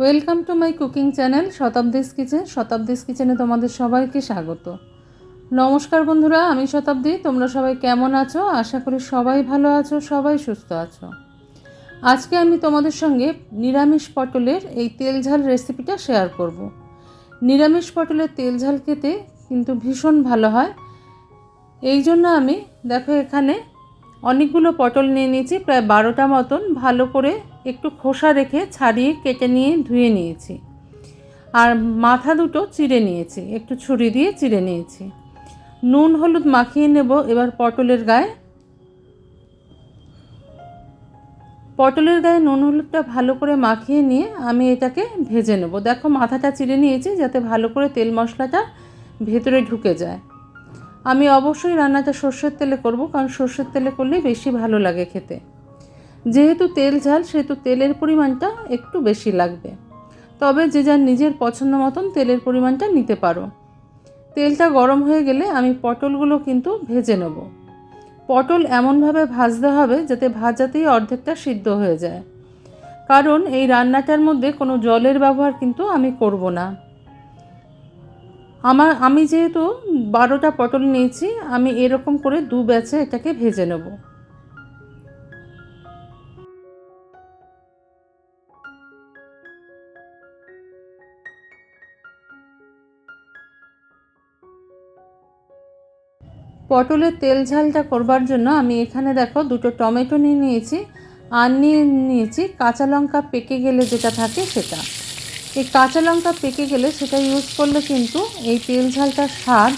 Welcome to my cooking channel Shatabdi's kitchen Shatabdi's কিচেনে তোমাদের সবাইকে স্বাগত। নমস্কার বন্ধুরা, আমি শতাব্দী তোমরা সবাই কেমন আছো? আশা করি সবাই ভালো আছো, সবাই সুস্থ আছো। আজকে আমি তোমাদের সঙ্গে নিরামিষ পটলের এই তেল ঝাল রেসিপিটা শেয়ার করব। নিরামিষ পটলের তেল ঝাল খেতে কিন্তু ভীষণ ভালো হয়। এই জন্য আমি, দেখো এখানে অনেকগুলো পটল নিয়ে নিয়েছি, প্রায় বারোটা মতন। ভালো করে একটু খোসা রেখে ছাড়িয়ে কেটে নিয়ে ধুয়ে নিয়েছি। আর মাথা দুটো চিড়ে নিয়েছি, একটু ছুরি দিয়ে চিড়ে নিয়েছি। নুন হলুদ মাখিয়ে নেব এবার পটলের গায়ে। পটলের গায়ে নুন হলুদটা ভালো করে মাখিয়ে নিয়ে আমি এটাকে ভেজে নেব। দেখো মাথাটা চিড়ে নিয়েছি যাতে ভালো করে তেল মশলাটা ভেতরে ঢুকে যায়। আমি অবশ্যই রান্নাটা সর্ষের তেলে করব, কারণ সর্ষের তেলে করলেই বেশি ভালো লাগে খেতে। যেহেতু তেল ঝাল, সেহেতু তেলের পরিমাণটা একটু বেশি লাগবে। তবে যে যার নিজের পছন্দ মতন তেলের পরিমাণটা নিতে পারো। তেলটা গরম হয়ে গেলে আমি পটলগুলো কিন্তু ভেজে নেব। পটল এমনভাবে ভাজতে হবে যাতে ভাজাতেই অর্ধেকটা সিদ্ধ হয়ে যায়। কারণ এই রান্নাটার মধ্যে কোনো জলের ব্যবহার কিন্তু আমি করব না। আমার, আমি যেহেতু বারোটা পটল নিয়েছি, আমি এরকম করে দু ব্যাচে এটাকে ভেজে নেব। পটলের তেল ঝালটা করবার জন্য আমি এখানে দেখো দুটো টমেটো নিয়ে নিয়েছি, আর নিয়ে নিয়েছি কাঁচা লঙ্কা পেকে গেলে যেটা থাকে সেটা। এই কাঁচা লঙ্কা পেকে গেলে সেটা ইউজ করলে কিন্তু এই তেল ঝালটার স্বাদ,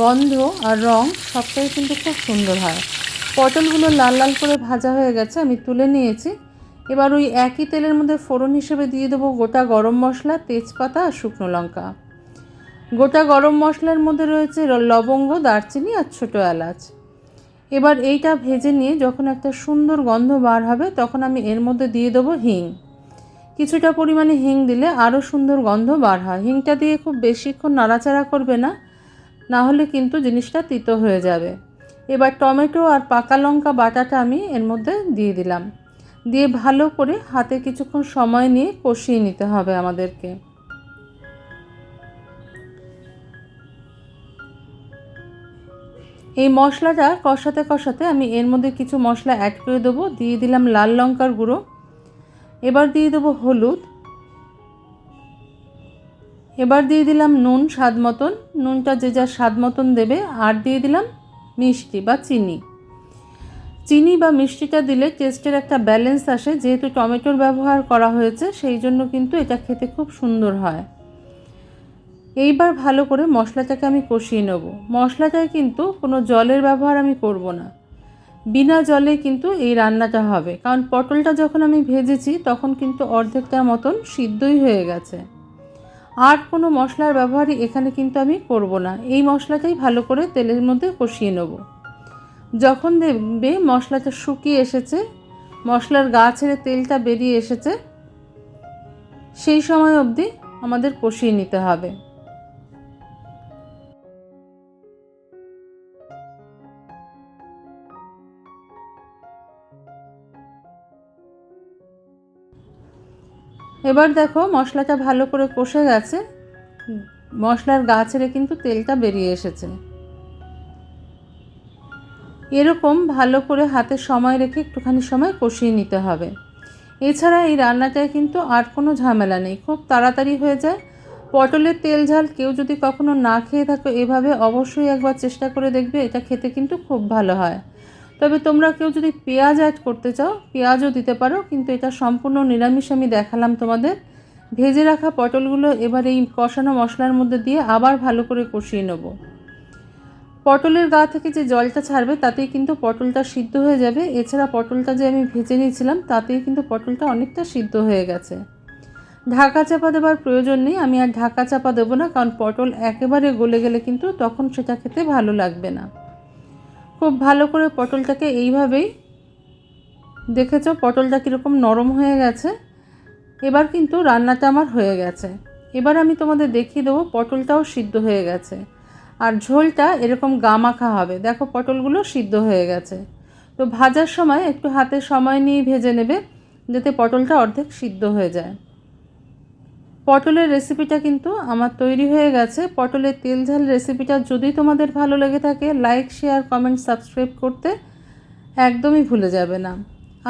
গন্ধ আর রং সবটাই কিন্তু খুব সুন্দর হয়। পটলগুলো লাল লাল করে ভাজা হয়ে গেছে, আমি তুলে নিয়েছি। এবার ওই একই তেলের মধ্যে ফোড়ন হিসেবে দিয়ে দেবো গোটা গরম মশলা, তেজপাতা আর শুকনো লঙ্কা। গোটা গরম মশলার মধ্যে রয়েছে লবঙ্গ, দারচিনি আর ছোটো এলাচ। এবার এইটা ভেজে নিয়ে যখন একটা সুন্দর গন্ধ বার হবে, তখন আমি এর মধ্যে দিয়ে দেবো হিং। কিছুটা পরিমাণে হিং দিলে আরও সুন্দর গন্ধ বার হয়। হিংটা দিয়ে খুব বেশিক্ষণ নাড়াচাড়া করবে না না হলে কিন্তু জিনিসটা তিতো হয়ে যাবে। এবার টমেটো আর পাকা লঙ্কা বাটাটা আমি এর মধ্যে দিয়ে দিলাম। দিয়ে ভালো করে হাতে কিছুক্ষণ সময় নিয়ে কষিয়ে নিতে হবে আমাদেরকে। এই মশলাটা কষাতে কষাতে আমি এর মধ্যে কিছু মশলা অ্যাড করে দেবো। দিয়ে দিলাম লাল লঙ্কার গুঁড়ো। এবার দিয়ে দেবো হলুদ। এবার দিয়ে দিলাম নুন স্বাদ মতন। নুনটা যে যা স্বাদ মতন দেবে, আর দিয়ে দিলাম মিষ্টি বা চিনি। চিনি বা মিষ্টিটা দিলে টেস্টের একটা ব্যালেন্স আসে। যেহেতু টমেটোর ব্যবহার করা হয়েছে, সেই জন্য কিন্তু এটা খেতে খুব সুন্দর হয়। এইবার ভালো করে মশলাটাকে আমি কষিয়ে নেব। মশলাটায় কিন্তু কোনো জলের ব্যবহার আমি করব না। বিনা জলে কিন্তু এই রান্নাটা হবে। কারণ পটলটা যখন আমি ভেজেছি, তখন কিন্তু অর্ধেকটার মতন সিদ্ধই হয়ে গেছে। আর কোনো মশলার ব্যবহারই এখানে কিন্তু আমি করব না। এই মশলাটাই ভালো করে তেলের মধ্যে কষিয়ে নেব। যখন দেখবে মশলাটা শুকিয়ে এসেছে, মশলার গা ছেড়ে তেলটা বেরিয়ে এসেছে, সেই সময় অবধি আমাদের কষিয়ে নিতে হবে। এবার দেখো মশলাটা ভালো করে কষে গেছে। মশলার গা ছেড়ে কিন্তু তেলটা বেরিয়ে এসেছে। এরকম ভালো করে হাতে সময় রেখে একটুখানি সময় কষিয়ে নিতে হবে। এছাড়া এই রান্নাটায় কিন্তু আর কোনো ঝামেলা নেই, খুব তাড়াতাড়ি হয়ে যায়। পটলের তেল ঝাল কেউ যদি কখনো না খেয়ে থাকো, এভাবে অবশ্যই একবার চেষ্টা করে দেখবে, এটা খেতে কিন্তু খুব ভালো হয়। তবে তোমরা কেউ যদি পেঁয়াজ অ্যাড করতে চাও, পেঁয়াজও দিতে পারো, কিন্তু এটা সম্পূর্ণ নিরামিষ আমি দেখালাম তোমাদের। ভেজে রাখা পটলগুলো এবার এই কষানো মশলার মধ্যে দিয়ে আবার ভালো করে কষিয়ে নেব। পটলের গা থেকে যে জলটা ছাড়বে, তাতেই কিন্তু পটলটা সিদ্ধ হয়ে যাবে। এছাড়া পটলটা যে আমি ভেজে নিয়েছিলাম, তাতেই কিন্তু পটলটা অনেকটা সিদ্ধ হয়ে গেছে। ঢাকা চাপা দেওয়ার প্রয়োজন নেই, আমি আর ঢাকা চাপা দেবো না, কারণ পটল একেবারে গলে গেলে কিন্তু তখন সেটা খেতে ভালো লাগবে না। খুব ভালো করে পটলটাকে এইভাবেই দেখেছ, পটলটা কীরকম নরম হয়ে গেছে। এবার কিন্তু রান্নাটা আমার হয়ে গেছে। এবার আমি তোমাদের দেখিয়ে দেবো পটলটাও সিদ্ধ হয়ে গেছে। আর ঝোলটা এরকম গামাখা হবে। দেখো, পটলগুলো সিদ্ধ হয়ে গেছে। তো ভাজার সময় একটু হাতে সময় নিয়ে ভেজে নেবে, যাতে পটলটা অর্ধেক সিদ্ধ হয়ে যায়। পটলের রেসিপিটা কিন্তু আমার তৈরি হয়ে গেছে। পটলের তেল ঝাল রেসিপিটা যদি তোমাদের ভালো লেগে থাকে লাইক শেয়ার কমেন্ট সাবস্ক্রাইব করতে একদমই ভুলে যাবে না।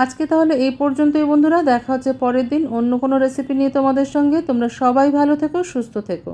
আজকে তাহলে এই পর্যন্তই বন্ধুরা, দেখা হচ্ছে পরের দিন অন্য কোনো রেসিপি নিয়ে তোমাদের সঙ্গে। তোমরা সবাই ভালো থেকো, সুস্থ থেকো।